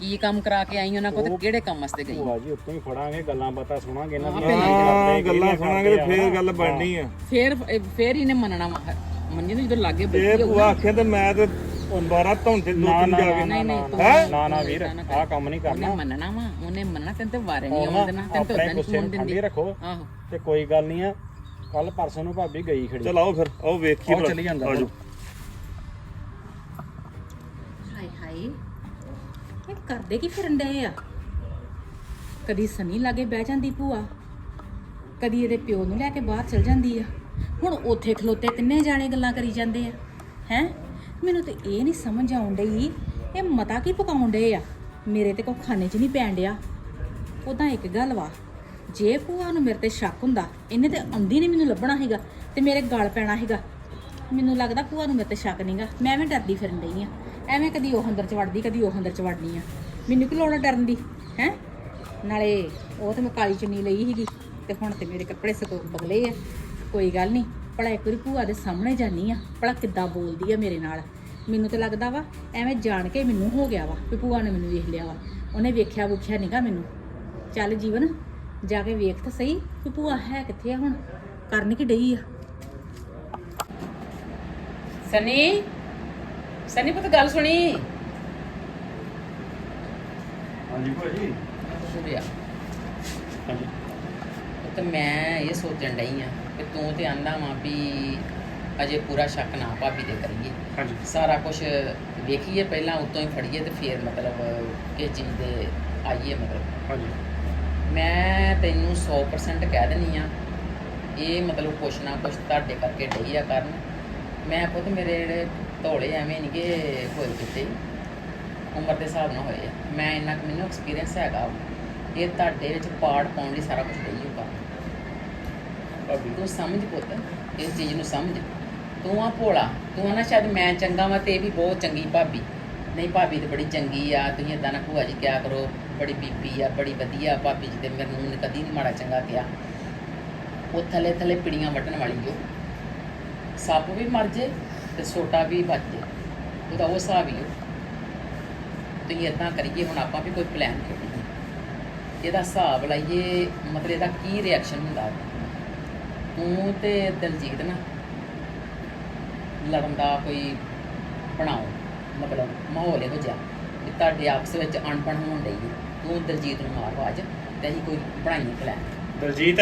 ਕੀ ਕੰਮ ਕਰਾ ਕੇ ਆਈ ਉਹਨਾਂ ਕੋਲ ਤੇ ਕਿਹੜੇ ਕੰਮ ਵਾਸਤੇ ਗਈ? ਭੂਆ ਜੀ ਉੱਤੋਂ ਹੀ ਫੜਾਂਗੇ ਗੱਲਾਂ ਬਾਤਾਂ ਸੁਣਾਂਗੇ ਇਹਨਾਂ ਦੀਆਂ ਹਾਂ ਗੱਲਾਂ ਸੁਣਾਂਗੇ ਤੇ ਫੇਰ। ਗੱਲ ਬਣਨੀ ਆ। ਫੇਰ ਫੇਰ ਇਹਨੇ ਮੰਨਣਾ ਵਾ। ਮੰਜੀ ਨੂੰ ਜਦੋਂ ਲਾਗੇ ਬੈਠੀ ਹੋਊ ਭੂਆ ਆਖੇ ਤੇ ਮੈਂ ਤੇ ਬਾਰਾ ਧੌਣ ਤੇ ਦੋ ਨਾ ਤਿੰਨ ਜਾ ਨਾ ਕੇ ਨਹੀਂ, ਨਹੀਂ, ਤੂੰ ਹੈਂ? ਨਾ ਨਾ ਵੀਰ। ਆਹ ਕੰਮ ਨਹੀਂ ਉਹਨੇ ਕਰਨਾ ਮੰਨਣਾ ਵਾ ਉਹਨੇ ਮੰਨਣਾ ਤੈਨੂੰ ਤੇ ਵਾਰੇ ਨਹੀਂ ਆਉਣ ਦੇਣਾ ਤੈਨੂੰ ਤੇ ਆਪਣੇ ਉਦਾਂ ਗੁੱਸੇ ਨਹੀਂ ਨੂੰ ਦਿੰਦੀ। ਰੱਖੋ। ਆਹੋ। ਤੇ ਕੋਈ ਗੱਲ ਨਹੀਂ ਆ ਕੱਲ ਪਰਸੋਂ ਨੂੰ ਭਾਬੀ ਗਈ ਖੜੀ। ਚਲ ਆਓ ਫਿਰ ਆਓ ਵੇਖੀਏ ਆਓ ਭਲਾ। ਚੱਲੀ ਜਾਂਦਾ। ਆਜੋ। ਹਾਏ ਹਾਏ ਇਹ ਕਰਦੇ ਕੀ ਫਿਰਨ ਡਏ ਆ? ਕਦੀ ਸਨੀ ਲਾਗੇ ਬਹਿ ਜਾਂਦੀ ਭੂਆ ਕਦੀ ਇਹਦੇ ਪਿਓ ਨੂੰ ਲੈ ਕੇ ਬਾਹਰ ਚਲ ਜਾਂਦੀ ਆ। ਹੁਣ ਉੱਥੇ ਖਲੋਤੇ ਤਿੰਨੇ ਜਾਣੇ ਗੱਲਾਂ ਕਰੀ ਜਾਂਦੇ ਆ ਹੈ? ਮੈਨੂੰ ਤੇ ਇਹ ਨਹੀਂ ਸਮਝ ਆਉਣ ਡਈ। ਇਹ ਮਤਾ ਕੀ ਪਕਾਉਣ ਡਏ ਆ? ਮੇਰੇ ਤੇ ਕੋ ਖਾਣੇ 'ਚ ਨਹੀਂ ਪੈਣ ਡਿਆ। ਉਦਾਂ ਇੱਕ ਗੱਲ ਵਾ, ਜੇ ਭੂਆ ਨੂੰ ਮੇਰੇ ਤੇ ਸ਼ੱਕ ਹੁੰਦਾ, ਇਹਨੇ ਤੇ ਆਉਂਦੀ ਨਹੀਂ ਮੈਨੂੰ ਲੱਭਣਾ ਹੈਗਾ ਤੇ ਮੇਰੇ ਗਲ ਪੈਣਾ ਹੈਗਾ ਮੈਨੂੰ ਲੱਗਦਾ ਭੂਆ ਨੂੰ ਮੇਰੇ ਤੇ ਸ਼ੱਕ ਨਹੀਂਗਾ ਮੈਂ ਐਵੇਂ ਡਰਦੀ ਫਿਰਨ ਡਈ ਆ। ਐਵੇਂ ਕਦੀ ਉਹ ਅੰਦਰ ਚ ਵੜਦੀ, ਕਦੀ ਉਹ ਅੰਦਰ ਚ ਵੜਨੀ ਆ। ਮੈਨੂੰ ਕੀ ਲੋੜ ਆ ਡਰਨ ਦੀ, ਹੈ? ਨਾਲੇ ਉਹ ਤੇ ਮੈਂ ਕਾਲੀ ਚੁੰਨੀ ਲਈ ਸੀਗੀ ਤੇ ਹੁਣ ਤੇ ਮੇਰੇ ਕੱਪੜੇ ਸਗੋਂ ਬਗਲੇ ਆ। ਕੋਈ ਗੱਲ ਨਹੀਂ ਭਲਾ ਇੱਕ ਵਾਰੀ ਭੂਆ ਦੇ ਸਾਹਮਣੇ ਜਾਨੀ ਆ ਭਲਾ ਕਿੱਦਾਂ ਬੋਲਦੀ ਆ ਮੇਰੇ ਨਾਲ। ਮੈਨੂੰ ਤੇ ਲੱਗਦਾ ਵਾ ਐਵੇਂ ਜਾਣ ਕੇ ਮੈਨੂੰ ਹੋ ਗਿਆ ਵਾ ਵੀ ਭੂਆ ਨੇ ਮੈਨੂੰ ਵੇਖ ਲਿਆ ਵਾ। ਉਹਨੇ ਵੇਖਿਆ ਵੁਖਿਆ ਨਹੀਂਗਾ ਮੈਨੂੰ। ਚੱਲ ਜੀਵਨ ਜਾ ਕੇ ਵੇਖ ਤਾਂ ਸਹੀ ਵੀ ਭੂਆ ਹੈ ਕਿੱਥੇ ਆ ਹੁਣ? ਕਰਨ ਕੀ ਡਈ ਆ? ਸਨੀ ਸਨੀ ਪੁੱਤ ਗੱਲ ਸੁਣੀ? ਹਾਂਜੀ ਭੂਆ ਜੀ ਸੁਰਿਆ ਹਾਂਜੀ। ਤੇ ਮੈਂ ਇਹ ਸੋਚਣ ਡਈ ਆ। ਕਿ ਤੂੰ ਤੇ ਆਂਦਾ ਵਾਂ ਵੀ ਅਜੇ ਪੂਰਾ ਸ਼ੱਕ ਨਾ ਭਾਬੀ ਦੇ ਕਰੀਏ ਹਾਂਜੀ। ਸਾਰਾ ਕੁਝ ਵੇਖੀਏ ਪਹਿਲਾਂ ਉਤੋਂ ਹੀ ਫੜੀਏ ਤੇ ਫੇਰ ਮਤਲਬ ਕਿਸ ਚੀਜ਼ ਦੇ ਆਈਏ ਮਤਲਬ। ਹਾਂਜੀ। ਮੈਂ ਤੈਨੂੰ 100% ਕਹਿ ਦਿੰਨੀ ਆ ਇਹ ਮਤਲਬ ਕੁਛ ਨਾ ਕੁਛ ਤੁਹਾਡੇ ਕਰਕੇ ਡਈ ਆ ਕਰਨ। ਮੈਂ ਪੁੱਤ ਮੇਰੇ ਜਿਹੜੇ ਧੌਲੇ ਐਵੇਂ ਨਹੀਂਗੇ ਹੋਏ ਕਿਤੇ ਉਮਰ ਦੇ ਹਿਸਾਬ ਨਾਲ ਹੋਏ ਆ। ਮੈਂ ਇੰਨਾ ਕੁ ਮੈਨੂੰ ਐਕਸਪੀਰੀਅੰਸ ਹੈਗਾ ਇਹ ਤੁਹਾਡੇ ਵਿੱਚ ਪਾੜ ਪਾਉਣ ਲਈ ਸਾਰਾ ਕੁਝ ਡਈ ਤੂੰ ਸਮਝ ਪੁੱਤ, ਇਸ ਚੀਜ਼ ਨੂੰ ਸਮਝ। ਤੂੰ ਆ ਭੋਲਾ, ਤੂੰ ਆ ਨਾ ਸ਼ਾਇਦ ਮੈਂ ਚੰਗਾ ਵਾਂ ਤੇ ਇਹ ਵੀ ਬਹੁਤ ਚੰਗੀ ਭਾਬੀ। ਨਹੀਂ ਭਾਬੀ ਤੇ ਬੜੀ ਚੰਗੀ ਆ, ਤੁਸੀਂ ਏਦਾਂ ਨਾ ਭੂਆ ਜੀ ਕਿਆ ਕਰੋ, ਬੜੀ ਬੀਬੀ ਆ, ਬੜੀ ਵਧੀਆ ਭਾਬੀ ਜੀ ਤੇ ਮੈਨੂੰ ਉਹਨੇ ਕਦੀ ਨਹੀਂ ਮਾੜਾ ਚੰਗਾ ਕਿਹਾ। ਉਹ ਥੱਲੇ ਥੱਲੇ ਪਿੜੀਆਂ ਵੱਢਣ ਵਾਲੀ ਜੋ ਸੱਪ ਵੀ ਮਰ ਜੇ ਤੇ ਸੋਟਾ ਵੀ ਬਚ ਜੇ। ਉਹਦਾ ਉਹ ਹਿਸਾਬ ਹੀ ਹੋ ਤੁਸੀਂ ਏਦਾਂ ਕਰੀਏ, ਹੁਣ ਆਪਾਂ ਵੀ ਕੋਈ ਪਲਾਨ ਕਰੀਏ ਇਹਦਾ ਹਿਸਾਬ ਲਾਈਏ, ਮਤਲਬ ਇਹਦਾ ਕੀ ਰਿਐਕਸ਼ਨ ਹੁੰਦਾ? ਤੂੰ ਤੇ ਦਲਜੀਤ ਨਾ ਲੜਨ ਦਾ ਕੋਈ ਬਣਾਓ ਮਤਲਬ ਮਾਹੌਲ ਇਹੋ ਜਿਹਾ ਵੀ ਤੁਹਾਡੇ ਆਪਸ ਵਿੱਚ ਅਣਬਣ ਹੋਣ ਹੈ ਤੂੰ ਦਲਜੀਤ ਨੂੰ ਮਾਰ ਆਵਾਜ਼ ਤੇ ਅਸੀਂ ਕੋਈ ਬਣਾਈਏ ਪਲਾਨ ਦਲਜੀਤ!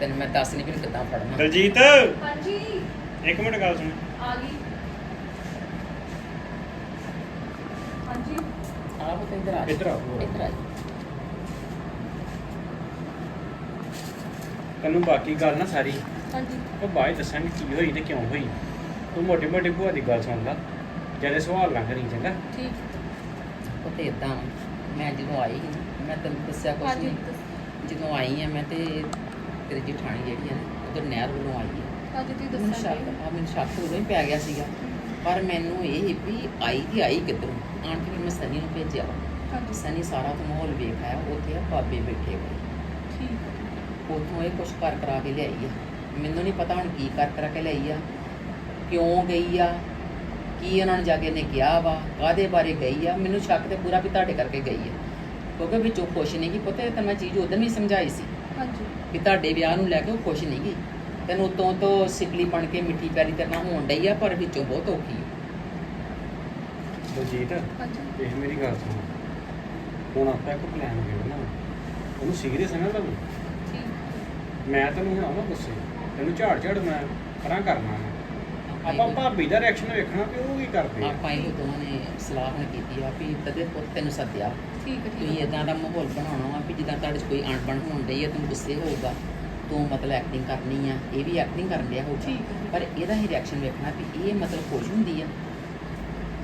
ਤੈਨੂੰ ਮੈਂ ਦੱਸ ਨਹੀਂ ਵੀ ਕਿੱਦਾਂ ਫੜਨਾ। ਦਲਜੀਤ! ਹਾਂਜੀ। ਇੱਕ ਮਿੰਟ ਗੱਲ ਸੁਣ। ਆ ਗਈ। ਹਾਂਜੀ। ਆਪ ਤੇ ਇੱਧਰ ਆ। ਜਾ। ਇੱਧਰ ਆ। ਇੱਧਰ ਆ ਜਾ। ਤੈਨੂੰ ਬਾਕੀ ਗੱਲ ਨਾ ਸਾਰੀ। ਹਾਂਜੀ। ਉਹ ਬਾਅਦ 'ਚ ਦੱਸਾਂਗੇ ਕੀ ਹੋਈ ਤੇ ਕਿਉਂ ਹੋਈ। ਤੂੰ ਮੋਟੀ ਮੋਟੀ ਭੂਆ ਦੀ ਗੱਲ ਸੁਣ ਲੈ। ਜ਼ਿਆਦਾ ਸਵਾਲ ਨਾ ਕਰੀ ਚੰਗਾ। ਠੀਕ। ਉਹ ਤੇ ਇਦਾਂ ਮੈਂ ਜਦੋਂ ਆਈ ਸੀ, ਮੈਂ ਤੈਨੂੰ ਦੱਸਿਆ ਕੁਛ ਹਾਂਜੀ ਨਹੀਂ ਜਦੋਂ ਆਈ ਆ ਮੈਂ ਤੇ ਤੇਰੀ ਜਠਾਣੀ ਜਿਹੜੀ ਆ ਨਾ ਉਧਰ ਨਹਿਰ ਵੱਲੋਂ ਆਈ ਹੈ ਹਾਂਜੀ ਤੁਸੀਂ ਮੈਨੂੰ ਸ਼ੱਕ ਆ ਮੈਨੂੰ ਸ਼ੱਕ ਉਦੋਂ ਹੀ ਪੈ ਗਿਆ ਸੀਗਾ। ਪਰ ਮੈਨੂੰ ਇਹ ਸੀ ਵੀ ਆਈ ਦੀ ਆਈ ਕਿੱਧਰੋਂ? ਆਣ ਕੇ ਫਿਰ ਮੈਂ ਸਨੀ ਨੂੰ ਭੇਜਿਆ ਹਾਂਜੀ। ਸਨੀ ਸਾਰਾ ਤੋਂ ਮਾਹੌਲ ਵੇਖਿਆ ਉੱਥੇ ਆ ਬਾਬੇ ਬੈਠੇ ਹੋਏ ਉੱਥੋਂ ਇਹ ਕੁਛ ਕਰ ਕਰਾ ਕੇ ਲਿਆਈ ਆ। ਮੈਨੂੰ ਨਹੀਂ ਪਤਾ ਹੁਣ ਕੀ ਕਰ ਕਰਾ ਕੇ ਲਿਆਈ ਆ ਕਿਉਂ ਗਈ ਆ ਕੀ ਉਹਨਾਂ ਨੇ ਜਾ ਕੇ ਨੇ ਕਿਹਾ ਵਾ ਕਾਦੇ ਬਾਰੇ ਗਈ ਆ। ਮੈਨੂੰ ਸ਼ੱਕ ਤੇ ਪੂਰਾ ਵੀ ਤੁਹਾਡੇ ਕਰਕੇ ਗਈ ਆ। ਕਿਉਂਕਿ ਵਿੱਚੋਂ ਖੁਸ਼ ਨਹੀਂ ਕਿ ਪੁੱਤੇ ਤਾਂ ਮੈਂ ਚੀਜ਼ ਉਦੋਂ ਵੀ ਸਮਝਾਈ ਸੀ ਹਾਂਜੀ। ਵੀ ਤੁਹਾਡੇ ਵਿਆਹ ਨੂੰ ਲੈ ਕੇ ਉਹ ਖੁਸ਼ ਨਹੀਂ ਗਈ। ਤੈਨੂੰ ਉਤੋਂ ਤੋਂ ਸਿਕਲੀ ਬਣ ਕੇ ਮਿੱਠੀ ਪਿਆਰੀ ਤੇਰੇ ਨਾਲ ਹੋਣ ਡਈ ਆ ਪਰ ਵਿੱਚੋਂ ਬਹੁਤ ਔਖੀ ਆ। ਦਲਜੀਤ ਹਾਂਜੀ। ਇਹ ਮੇਰੀ ਗੱਲ ਸੁਣ। ਹੁਣ ਆਪਾਂ ਇੱਕ ਪਲਾਨ ਕਰਨਾ ਉਹਨੂੰ ਸੀਰੀਅਸ ਹੈ ਨਾ ਤੈਨੂੰ ਠੀਕ ਮੈਂ ਤੈਨੂੰ ਹੁਣ ਆਵਾਂ ਗੁੱਸੇ ਤੈਨੂੰ ਝਾੜ ਝਾੜ ਮੈਂ ਪਰਾਂ ਕਰਨਾ ਵਾ। ਆਪਾਂ ਭਾਬੀ ਦਾ ਰਿਐਕਸ਼ਨ ਵੇਖਣਾ ਕਿ ਉਹ ਕੀ ਕਰਦੇ ਆ। ਆਪਾਂ ਇਹ ਦੋਵਾਂ ਨੇ ਸਲਾਹ ਹੁਣ ਕੀਤੀ ਆ ਵੀ ਤਦੇ ਪੁੱਤ ਤੈਨੂੰ ਸੱਦਿਆ। ਠੀਕ ਹੈ ਤੁਸੀਂ ਇਦਾਂ ਦਾ ਮਾਹੌਲ ਬਣਾਉਣਾ ਵਾ ਵੀ ਜਿੱਦਾਂ ਤੁਹਾਡੇ 'ਚ ਕੋਈ ਅਣਬਣ ਹੋਣ ਡਈ ਆ ਤੈਨੂੰ ਗੁੱਸੇ ਹੋਊਗਾ ਤੂੰ ਮਤਲਬ ਐਕਟਿੰਗ ਕਰਨੀ ਆ ਇਹ ਵੀ ਐਕਟਿੰਗ ਕਰਨ ਡਿਆ ਹੋਊਗਾ। ਠੀਕ ਹੈ। ਪਰ ਇਹਦਾ ਹੀ ਰਿਐਕਸ਼ਨ ਵੇਖਣਾ ਵੀ ਇਹ ਮਤਲਬ ਖੁਸ਼ ਹੁੰਦੀ ਆ।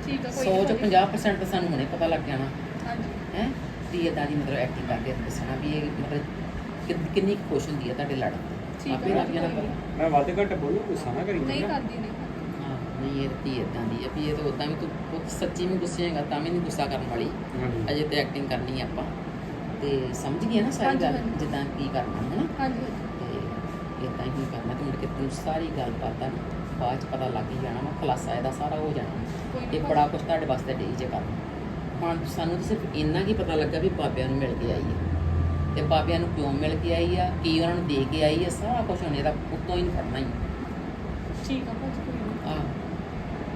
ਠੀਕ ਹੈ 100 ਚੋਂ 50% ਤਾਂ ਸਾਨੂੰ ਹੁਣੇ ਪਤਾ ਲੱਗ ਜਾਣਾ। ਹਾਂਜੀ। ਹੈ? ਵੀ ਇਦਾਂ ਦੀ ਮਤਲਬ ਐਕਟਿੰਗ ਕਰਕੇ ਦੱਸਣਾ ਵੀ ਇਹ ਮਤਲਬ ਕਿ- ਕਿੰਨੀ ਕੁ ਖੁਸ਼ ਹੁੰਦੀ ਆ ਤੁਹਾਡੇ ਲੜਨ ਤੋਂ। ਠੀਕ ਹੈ, ਕੋਈ ਪਤਾ। ਮੈਂ ਵੱਧ ਘੱਟ ਬੋਲੂ ਗੁੱਸਾ ਨਾ ਕਰੀ ਨਹੀਂ? ਕਰਦੀ ਨਹੀਂ ਹਾਂ ਨਹੀਂ ਇਹ ਧੀ ਇਦਾਂ ਦੀ ਆ ਵੀ ਇਹ ਤਾਂ ਉਦਾਂ ਵੀ ਤੂੰ ਬਹੁਤ ਸੱਚੀ ਵੀ ਗੁੱਸੇ ਹੈਗਾ ਤਾਂ ਵੀ ਨਹੀਂ ਗੁੱਸਾ ਕਰਨ ਵਾਲੀ। ਹਾਂਜੀ। ਅਜੇ ਤੇ ਐਕਟਿੰਗ ਕਰਨੀ ਆ ਆਪਾਂ। ਤੇ ਸਮਝ ਗਈ ਨਾ ਸਾਰੀ ਹਾਂਜੀ, ਗੱਲ ਹਾਂਜੀ। ਜਿੱਦਾਂ ਕੀ ਕਰਨਾ ਹੈ ਨਾ ਹਾਂਜੀ। ਤੇ ਇਦਾਂ ਹੀ ਕਰਨਾ ਤੇ ਮੁੜ ਕੇ ਤੈਨੂੰ ਸਾਰੀ ਗੱਲ ਪਤਾ ਬਾਅਦ ਚ ਪਤਾ ਲੱਗ ਹੀ ਜਾਣਾ ਵਾ ਖਲਾਸਾ ਇਹਦਾ ਸਾਰਾ ਹੋ ਜਾਣਾ। ਕੋਈ ਇਹ ਨਹੀਂ ਬੜਾ ਕੁਛ ਤੁਹਾਡੇ ਵਾਸਤੇ ਡੇ ਜੇ ਕਰਨਾ। ਹੁਣ ਸਾਨੂੰ ਤਾਂ ਸਿਰਫ ਇੰਨਾ ਕੀ ਪਤਾ ਲੱਗਾ ਵੀ ਬਾਬਿਆਂ ਨੂੰ ਮਿਲ ਕੇ ਆਈ ਹੈ ਤੇ ਬਾਬਿਆਂ ਨੂੰ ਕਿਉਂ ਮਿਲ ਕੇ ਆਈ ਆ? ਕੀ ਉਹਨਾਂ ਨੂੰ ਦੇ ਕੇ ਆਈ ਹੈ ਸਾਰਾ ਕੁਝ ਉਹਨੇ ਦਾ ਉੱਤੋਂ ਹੀ ਫੜਨਾ ਹੀ। ਠੀਕ ਆ ਭਾਜੀ। ਆ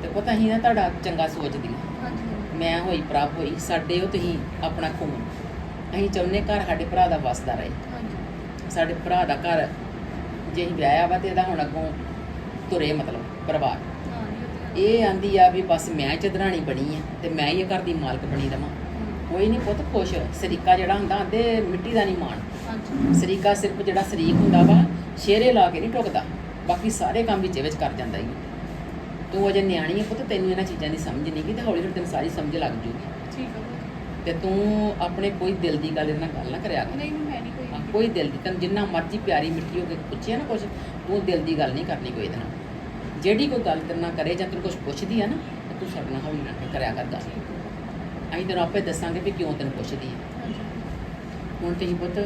ਤੇ ਪਤਾ ਹੀ ਨਾ ਤੁਹਾਡਾ ਚੰਗਾ ਸੋਚਦੀਆਂ ਹਾਂਜੀ ਹਾਂਜੀ। ਮੈਂ ਹੋਈ ਪ੍ਰਭ ਹੋਈ ਸਾਡੇ ਉਹ ਤੁਸੀਂ ਆਪਣਾ ਖੂਨ। ਅਸੀਂ ਚਾਹੁੰਦੇ ਘਰ ਸਾਡੇ ਭਰਾ ਦਾ ਵਸਦਾ ਰਹੇ। ਹਾਂਜੀ। ਸਾਡੇ ਭਰਾ ਦਾ ਘਰ ਜੇ ਅਸੀਂ ਵਿਆਹਿਆ ਵਾ ਤੇ ਇਹਦਾ ਹੁਣ ਅੱਗੋਂ ਤੁਰੇ ਮਤਲਬ ਪਰਿਵਾਰ। ਹਾਂ ਹੈ। ਇਹ ਆਂਦੀ ਆ ਵੀ ਬਸ ਮੈਂ ਚਦਰਾਣੀ ਬਣੀ ਆ ਤੇ ਮੈਂ ਹੀ ਇਹ ਘਰ ਦੀ ਮਾਲਕ ਬਣੀ ਰਵਾਂ। ਕੋਈ ਨਹੀਂ ਪੁੱਤ ਖੁਸ਼। ਸਰੀਕਾ ਜਿਹੜਾ ਹੁੰਦਾ ਆਂਦੇ ਮਿੱਟੀ ਦਾ ਨਹੀਂ ਮਾਣ। ਸਰੀਕਾ ਸਿਰਫ ਜਿਹੜਾ ਸਰੀਕ ਹੁੰਦਾ ਵਾ ਸ਼ੇਰੇ ਲਾ ਕੇ ਨਹੀਂ ਟੁਕਦਾ। ਬਾਕੀ ਸਾਰੇ ਕੰਮ ਵਿੱਚ ਵਿੱਚ ਕਰ ਜਾਂਦਾ ਹੀ ਤੂੰ ਅਜੇ ਨਿਆਣੀ ਹੈ ਪੁੱਤ ਤੈਨੂੰ ਇਹਨਾਂ ਚੀਜ਼ਾਂ ਦੀ ਸਮਝ ਨਹੀਂ ਕਿ ਤੇ ਹੌਲੀ ਹੌਲੀ ਤੈਨੂੰ ਸਾਰੀ ਸਮਝ ਲੱਗ ਜੂਗੀ। ਠੀਕ ਭਾਜੀ। ਤੇ ਤੂੰ ਆਪਣੇ ਕੋਈ ਦਿਲ ਦੀ ਗੱਲ ਇਹਦੇ ਨਾਲ ਗੱਲ ਨਾ ਕਰਿਆ ਕਰ। ਨਹੀਂ ਮੈਂ ਨਹੀਂ ਕੋਈ ਹਾਂ, ਕੋਈ ਦਿਲ ਦੀ ਤੈਨੂੰ ਜਿੰਨਾ ਮਰਜ਼ੀ ਪਿਆਰੀ ਮਿੱਠੀ ਹੋ ਕੇ ਪੁੱਛੇ ਨਾ ਕੁਝ ਤੂੰ ਦਿਲ ਦੀ ਗੱਲ ਨਹੀਂ ਕਰਨੀ ਕੋਈ ਇਹਦੇ ਨਾਲ। ਜਿਹੜੀ ਕੋਈ ਗੱਲ ਤੇਰੇ ਨਾਲ ਕਰੇ ਜਾਂ ਤੈਨੂੰ ਕੁਝ ਪੁੱਛਦੀ ਆ ਨਾ ਤੇ ਸਾਡੇ ਨਾਲ ਹੌਲੀ ਨਾਲ ਕਰਿਆ ਕਰ ਗੱਲ ਅਸੀਂ ਤੈਨੂੰ ਆਪੇ ਦੱਸਾਂਗੇ ਵੀ ਕਿਉਂ ਤੈਨੂੰ ਪੁੱਛਦੀ ਹੈ ਹੁਣ ਤੁਸੀਂ ਪੁੱਤ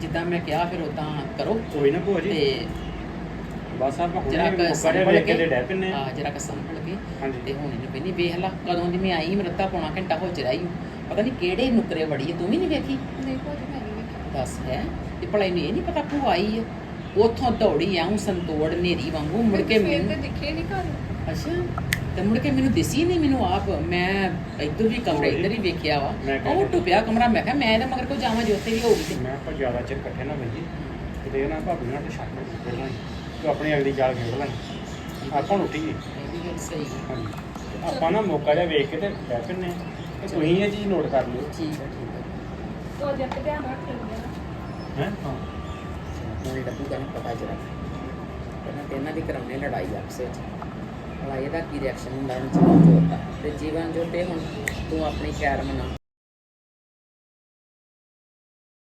ਜਿੱਦਾਂ ਮੈਂ ਕਿਹਾ ਫਿਰ ਉਦਾਂ ਕਰੋ। ਕੋਈ ਨਾ ਭੂਆ ਜੀ। ਤੇ ਬਸ ਆਪਾਂ ਜਰਾ ਹੁਣੇ ਕ ਮੌਕਾ ਜਿਹਾ ਸੰਭਲ ਵੇਖ ਕੇ ਕੇ ਤੇ ਡੈ ਪੈਨੇ ਆ ਜਰਾ ਕ ਸੰਭਲ ਕੇ। ਹਾਂਜੀ। ਤੇ ਹੁਣ ਇਹਨੂੰ ਕਹਿੰਦੀ ਵੇਖ ਲਾ ਕਦੋਂ ਦੀ ਮੈਂ ਆਈ ਮਰਤਾ ਪੌਣਾ ਘੰਟਾ ਹੋ ਚ ਰਹੀ ਪਤਾ ਨਹੀਂ ਕਿਹੜੇ ਨੁਕਰੇ ਵੜੀ ਹੈ ਤੂੰ ਵੀ ਨਹੀਂ ਵੇਖੀ? ਨਹੀਂ ਭਾਜੀ ਮੈਂ ਨਹੀਂ ਵੇਖਿਆ ਦੱਸ ਹੈ ਤੇ ਭਲਾ ਇਹਨੂੰ ਇਹ ਨਹੀਂ ਪਤਾ ਭੂਆ ਆਈ ਹੈ ਉਥੋਂ ਦੌੜੀ ਆਉਂ ਸੰਤੋੜ ਨੇਰੀ ਵਾਂਗੂ ਮੁੜ ਕੇ ਮੈਨੂੰ ਤੇ ਦਿਖੇ ਨਹੀਂ ਘਰ। ਅੱਛਾ। ਤੇ ਮੁੜ ਕੇ ਮੈਨੂੰ ਦਿਸੀ ਨਹੀਂ ਮੈਨੂੰ ਆਪ। ਮੈਂ ਇੱਧਰ ਵੀ ਕਮਰੇ ਇੱਧਰ ਹੀ ਵੇਖਿਆ ਵਾ। ਮੈਂ ਕਿਹਾ ਉਹ ਟੁੱਪਿਆ ਕਮਰਾ ਮੈਂ ਕਿਹਾ ਮੈਂ ਇਹਦੇ ਮਗਰ ਕੋ ਜਾਵਾਂ ਜੋ ਉੱਥੇ ਵੀ ਹੋਊਗੀ ਤੇ। ਮੈਂ ਆਪਾਂ ਜ਼ਿਆਦਾ ਚਿਰ ਇਕੱਠੇ ਨਾ ਬਈਏ ਕਿਤੇ ਨਾ ਭਾਬੀ ਨਾਲ ਤੇ ਛੱਡ ਦੇ ਪਹਿਲਾਂ ਹੀ ਤੂੰ ਆਪਣੀ ਅਗਲੀ ਚਾਲ ਖੇਡ ਲੈਣੀ। ਆਪਾਂ ਨੂੰ ਉੱਠੀਏ ਇਹ ਵੀ ਗੱਲ ਸਹੀ ਹੈ। ਹਾਂਜੀ। ਤੇ ਆਪਾਂ ਨਾ ਮੌਕਾ ਜਿਹਾ ਵੇਖ ਕੇ ਤੇ ਡੈ ਪੈਨੇ ਤੇ ਤੁਸੀਂ ਇਹ ਚੀਜ਼ ਨੋਟ ਕਰ ਲਿਓ। ਠੀਕ ਹੈ ਠੀਕ ਹੈ। ਤੋ ਜੱਟ ਧਿਆਨ ਰੱਖ ਲੈਂਦੇ ਆ ਹੈ? ਹਾਂ। ਹੁਣ ਡੱਬੂ ਦਾ ਪਤਾ ਜਰਾ। ਪਹਿਲਾਂ ਤੇ ਇਹਨਾਂ ਦੀ ਕਰਾਉਣੇ ਲੜਾਈ ਆਪਸ ਵਿੱਚ। ਭਲਾ ਇਹਦਾ ਕੀ ਰਿਐਕਸ਼ਨ ਹੁੰਦਾ ਇਹਨਾਂ ਚੀਜ਼ਾਂ ਦਾ ਤੇ ਜੀਵਨ ਜੋਤੇ ਹੁਣ ਤੂੰ ਆਪਣੀ ਖੈਰ ਮਨਾ।